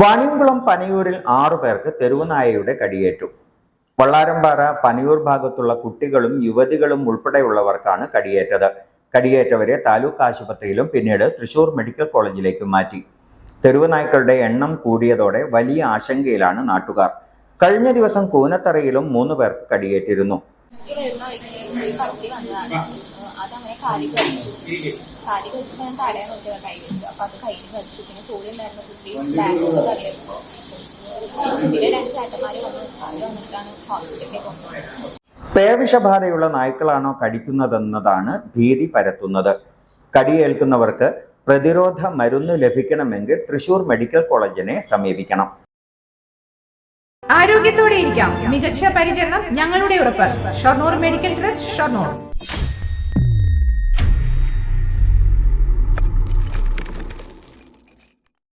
വാണിയംകുളം പനയൂരിൽ ആറു പേർക്ക് തെരുവുനായയുടെ കടിയേറ്റു. വള്ളാരമ്പാറ പനയൂർ ഭാഗത്തുള്ള കുട്ടികളും യുവതികളും ഉൾപ്പെടെയുള്ളവർക്കാണ് കടിയേറ്റത്. കടിയേറ്റവരെ താലൂക്ക് ആശുപത്രിയിലും പിന്നീട് തൃശൂർ മെഡിക്കൽ കോളേജിലേക്കും മാറ്റി. തെരുവുനായ്ക്കളുടെ എണ്ണം കൂടിയതോടെ വലിയ ആശങ്കയിലാണ് നാട്ടുകാർ. കഴിഞ്ഞ ദിവസം കൂനത്തറയിലും മൂന്ന് പേർക്ക് കടിയേറ്റിരുന്നു. അതങ്ങനെ കാലി കഴിച്ചു കാലി കഴിച്ചിട്ട് ഞാൻ തടയാൻ നോക്കിയത് കൈ വെച്ചു. അപ്പൊ അത് കയ്യിൽ കഴിച്ചു പിന്നെ കൂടെ ഉണ്ടായിരുന്ന കുട്ടി ബാഗിലോട്ട് കറിയപ്പോ കുട്ടിയുടെ രണ്ട് ചേട്ടന്മാര് വന്നു അവർ വന്നിട്ടാണ് ഹോസ്പിറ്റലിലേക്ക് കൊണ്ടുപോയത്. പേവിഷബാധയുള്ള നായ്ക്കളാണോ കടിക്കുന്നതെന്നതാണ് ഭീതി പരത്തുന്നത്. കടിയേൽക്കുന്നവർക്ക് പ്രതിരോധ മരുന്ന് ലഭിക്കണമെങ്കിൽ തൃശൂർ മെഡിക്കൽ കോളേജിനെ സമീപിക്കണം. ആരോഗ്യത്തോടെ ഇരിക്കാം. മികച്ച പരിചരണം ഞങ്ങളുടെ ഉറപ്പ്. Shoranur medical trust Shoranur.